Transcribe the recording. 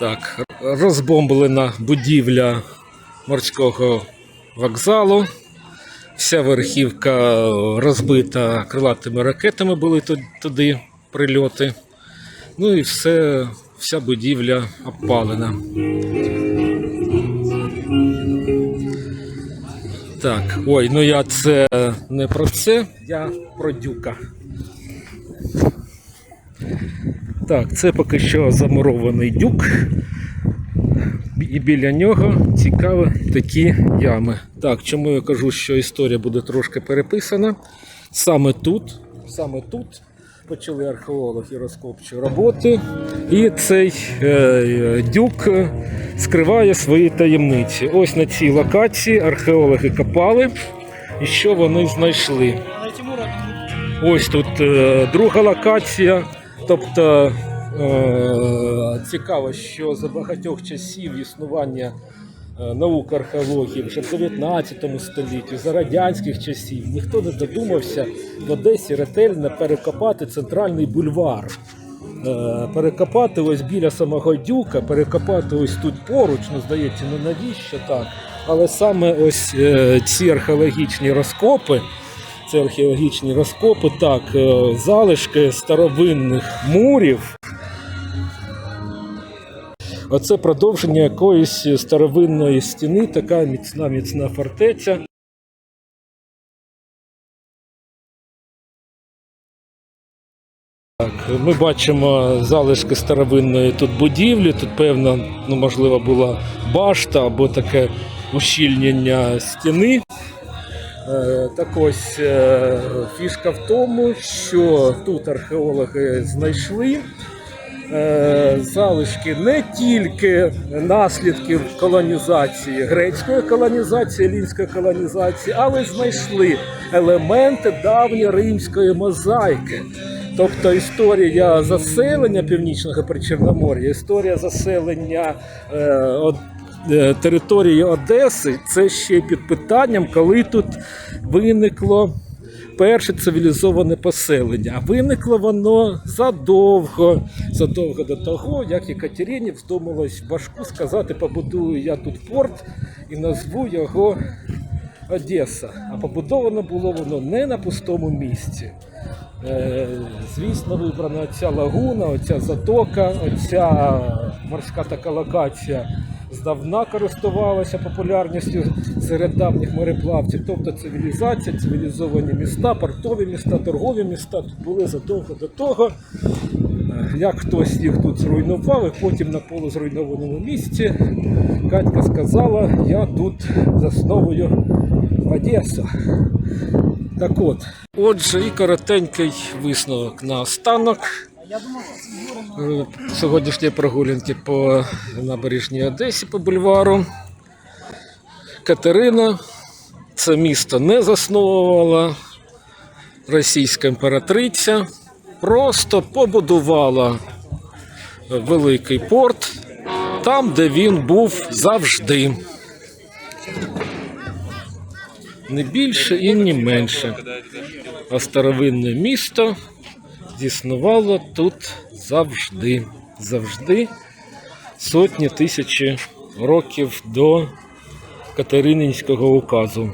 Так, розбомблена будівля морського вокзалу. Вся верхівка розбита крилатими ракетами були туди прильоти. Ну і все, вся будівля обпалена. Так, ой, ну я це не про це, я про дюка. Так, це поки що замурований дюк. І біля нього цікаві такі ями. Так, чому я кажу, що історія буде трошки переписана? Саме тут, саме тут почали археологи розкопчі роботи, і цей е, дюк скриває свої таємниці. Ось на цій локації археологи копали, і що вони знайшли. Ось тут е, друга локація. Тобто цікаво, що за багатьох часів існування е, наук археології вже в 19 столітті, за радянських часів, ніхто не додумався в Одесі ретельно перекопати центральний бульвар. Е, Перекопати ось біля самого дюка, перекопати ось тут поруч, ну здається, ну навіщо так. Але саме ось е, ці археологічні розкопи, це археологічні розкопи, так, е, залишки старовинних мурів. Оце продовження якоїсь старовинної стіни, така міцна міцна фортеця. Так, ми бачимо залишки старовинної тут будівлі. Тут, певно, ну, можливо, була башта або таке ущільнення стіни. Е, Так ось е, фішка в тому, що тут археологи знайшли залишки не тільки наслідків колонізації, грецької колонізації, лінської колонізації, але й знайшли елементи давньої римської мозаїки. Тобто історія заселення північного Причорномор'я, історія заселення е, е, території Одеси, це ще під питанням, коли тут виникло перше цивілізоване поселення. Виникло воно задовго, задовго до того, як Екатерині вздумалось башку сказати, побудую я тут порт і назву його Одеса. А побудовано було воно не на пустому місці. Е, Звісно, вибрана ця лагуна, оця затока, оця морська така локація здавна користувалася популярністю серед давніх мореплавців. Тобто цивілізація, цивілізовані міста, портові міста, торгові міста тут були задовго до того, е, як хтось їх тут зруйнував, і потім на полузруйнованому місці Катька сказала, я тут засновую Одесу. Так от, отже, і коротенький висновок на останок. Сьогоднішні прогулянки по набережній Одесі по бульвару. Катерина це місто не засновувала російська імператриця, просто побудувала великий порт там, де він був завжди. Не більше і не менше. А старовинне місто існувало тут завжди. Завжди сотні тисячі років до Катерининського указу.